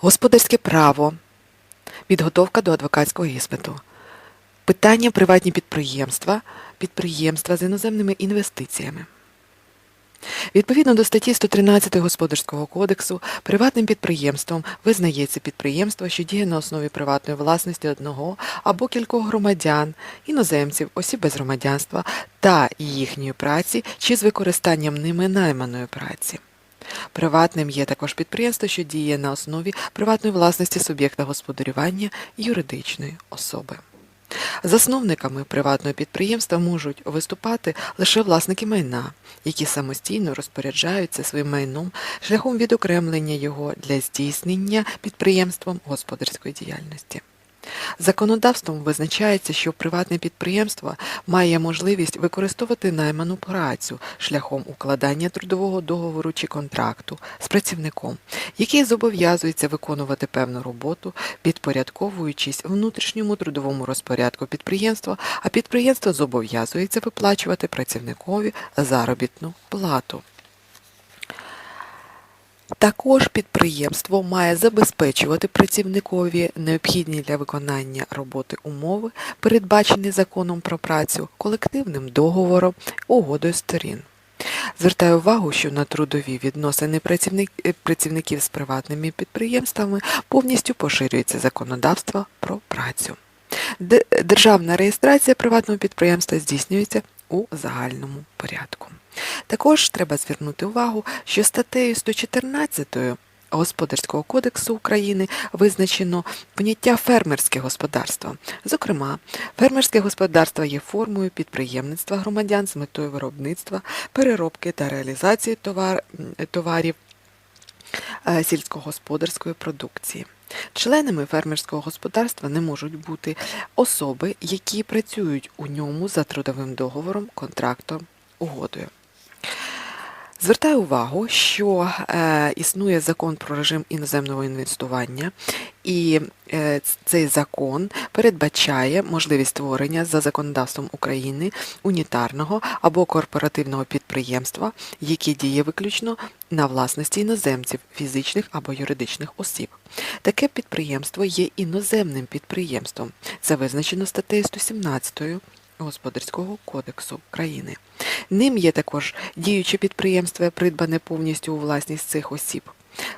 Господарське право, підготовка до адвокатського іспиту, питання приватні підприємства, підприємства з іноземними інвестиціями. Відповідно до статті 113 Господарського кодексу, приватним підприємством визнається підприємство, що діє на основі приватної власності одного або кількох громадян, іноземців, осіб без громадянства та їхньої праці чи з використанням ними найманої праці. Приватним є також підприємство, що діє на основі приватної власності суб'єкта господарювання юридичної особи. Засновниками приватного підприємства можуть виступати лише власники майна, які самостійно розпоряджаються своїм майном шляхом відокремлення його для здійснення підприємством господарської діяльності. Законодавством визначається, що приватне підприємство має можливість використовувати найману працю шляхом укладання трудового договору чи контракту з працівником, який зобов'язується виконувати певну роботу, підпорядковуючись внутрішньому трудовому розпорядку підприємства, а підприємство зобов'язується виплачувати працівникові заробітну плату. Також підприємство має забезпечувати працівникові необхідні для виконання роботи умови, передбачені законом про працю, колективним договором, угодою сторін. Звертаю увагу, що на трудові відносини е, працівників з приватними підприємствами повністю поширюється законодавство про працю. Державна реєстрація приватного підприємства здійснюється у загальному порядку. Також треба звернути увагу, що статтею 114 Господарського кодексу України визначено поняття фермерське господарство. Зокрема, фермерське господарство є формою підприємництва громадян з метою виробництва, переробки та реалізації товар, товарів е, сільськогосподарської продукції. Членами фермерського господарства не можуть бути особи, які працюють у ньому за трудовим договором, контрактом, угодою. Звертаю увагу, що е, існує закон про режим іноземного інвестування, і е, цей закон передбачає можливість створення за законодавством України унітарного або корпоративного підприємства, яке діє виключно на власності іноземців, фізичних або юридичних осіб. Таке підприємство є іноземним підприємством. Це визначено статтею 117 Господарського кодексу України. Ним є також діюче підприємство, придбане повністю у власність цих осіб.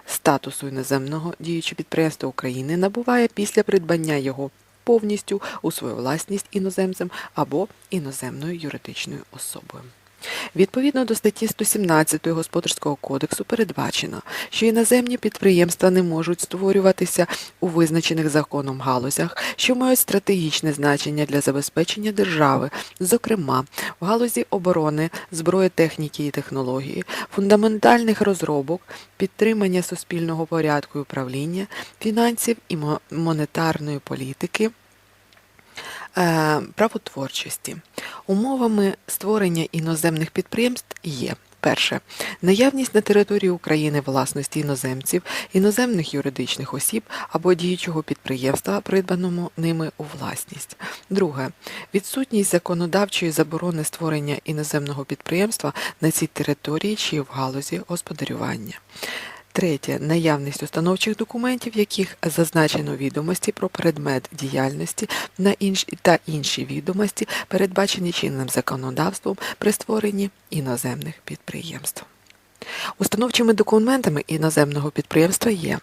Статусу іноземного діюче підприємство України набуває після придбання його повністю у свою власність іноземцем або іноземною юридичною особою. Відповідно до статті 117 Господарського кодексу передбачено, що іноземні підприємства не можуть створюватися у визначених законом галузях, що мають стратегічне значення для забезпечення держави, зокрема в галузі оборони, зброї, техніки і технології, фундаментальних розробок, підтримання суспільного порядку і управління, фінансів і монетарної політики. Е, правотворчості. Умовами створення іноземних підприємств є перше наявність на території України власності іноземців, іноземних юридичних осіб або діючого підприємства, придбаному ними у власність. Друге відсутність законодавчої заборони створення іноземного підприємства на цій території чи в галузі господарювання. Третє наявність установчих документів, в яких зазначено відомості про предмет діяльності та інші відомості, передбачені чинним законодавством при створенні іноземних підприємств. Установчими документами іноземного підприємства є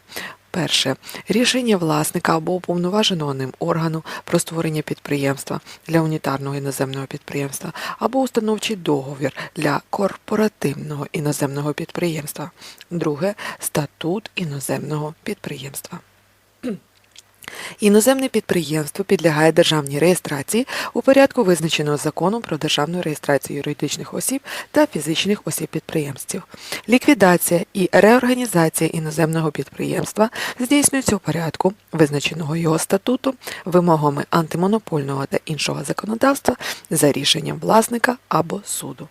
перше рішення власника або уповноваженого ним органу про створення підприємства для унітарного іноземного підприємства або установчий договір для корпоративного іноземного підприємства. Друге статут іноземного підприємства. Іноземне підприємство підлягає державній реєстрації у порядку визначеного законом про державну реєстрацію юридичних осіб та фізичних осіб підприємців. Ліквідація і реорганізація іноземного підприємства здійснюється у порядку, визначеного його статуту, вимогами антимонопольного та іншого законодавства за рішенням власника або суду.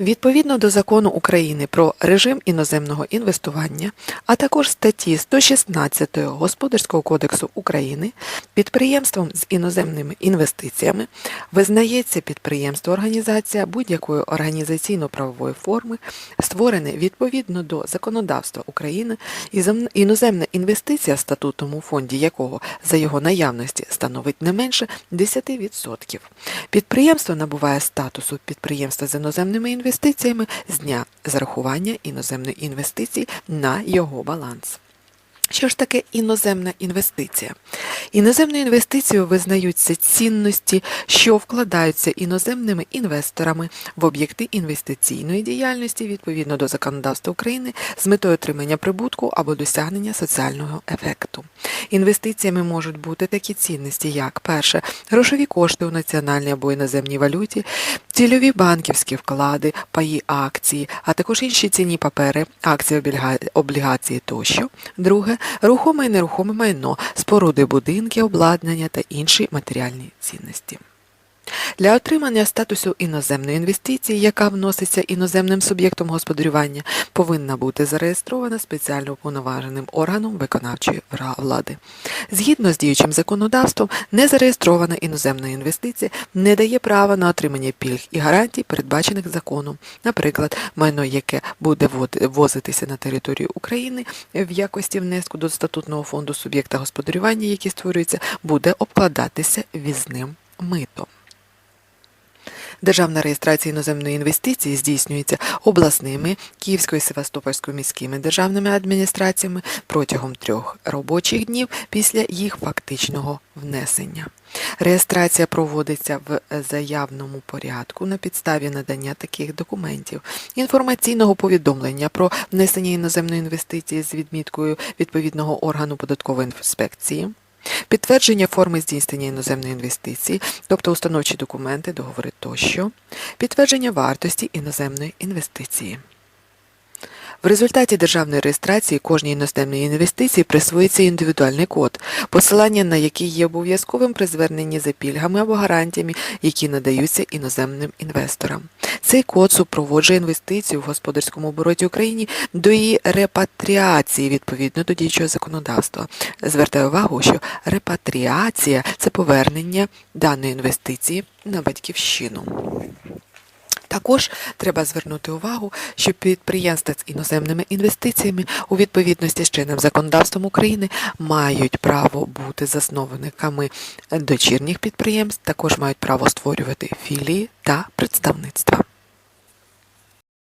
Відповідно до закону України про режим іноземного інвестування, а також статті 116 Господарського кодексу України, підприємством з іноземними інвестиціями визнається підприємство організація будь-якої організаційно-правової форми, створене відповідно до законодавства України, і іноземна інвестиція в статутному фонді якого за його наявності становить не менше 10%. Підприємство набуває статусу підприємства з іноземними інвестиціями з дня зарахування іноземної інвестиції на його баланс. Що ж таке іноземна інвестиція? Іноземною інвестицією визнаються цінності, що вкладаються іноземними інвесторами в об'єкти інвестиційної діяльності відповідно до законодавства України з метою отримання прибутку або досягнення соціального ефекту. Інвестиціями можуть бути такі цінності, як перше, грошові кошти у національній або іноземній валюті, цільові банківські вклади, паї акції, а також інші цінні папери, акції, облігації тощо. Друге, рухоме і нерухоме майно, споруди будинки, обладнання та інші матеріальні цінності. Для отримання статусу іноземної інвестиції, яка вноситься іноземним суб'єктом господарювання, повинна бути зареєстрована спеціально уповноваженим органом виконавчої влади. Згідно з діючим законодавством, незареєстрована іноземна інвестиція не дає права на отримання пільг і гарантій, передбачених законом. Наприклад, майно, яке буде ввозитися на територію України в якості внеску до статутного фонду суб'єкта господарювання, який створюється, буде обкладатися візним митом. Державна реєстрація іноземної інвестиції здійснюється обласними Київською і Севастопольською міськими державними адміністраціями протягом трьох робочих днів після їх фактичного внесення. Реєстрація проводиться в заявному порядку на підставі надання таких документів, інформаційного повідомлення про внесення іноземної інвестиції з відміткою відповідного органу податкової інспекції, підтвердження форми здійснення іноземної інвестиції, тобто установчі документи, договори тощо, підтвердження вартості іноземної інвестиції. В результаті державної реєстрації кожній іноземної інвестиції присвоїться індивідуальний код, посилання на який є обов'язковим при зверненні за пільгами або гарантіями, які надаються іноземним інвесторам. Цей код супроводжує інвестицію в господарському обороті України до її репатріації відповідно до діючого законодавства. Звертаю увагу, що репатріація це повернення даної інвестиції на батьківщину. Також треба звернути увагу, що підприємства з іноземними інвестиціями у відповідності з чинним законодавством України мають право бути засновниками дочірніх підприємств, також мають право створювати філії та представництва.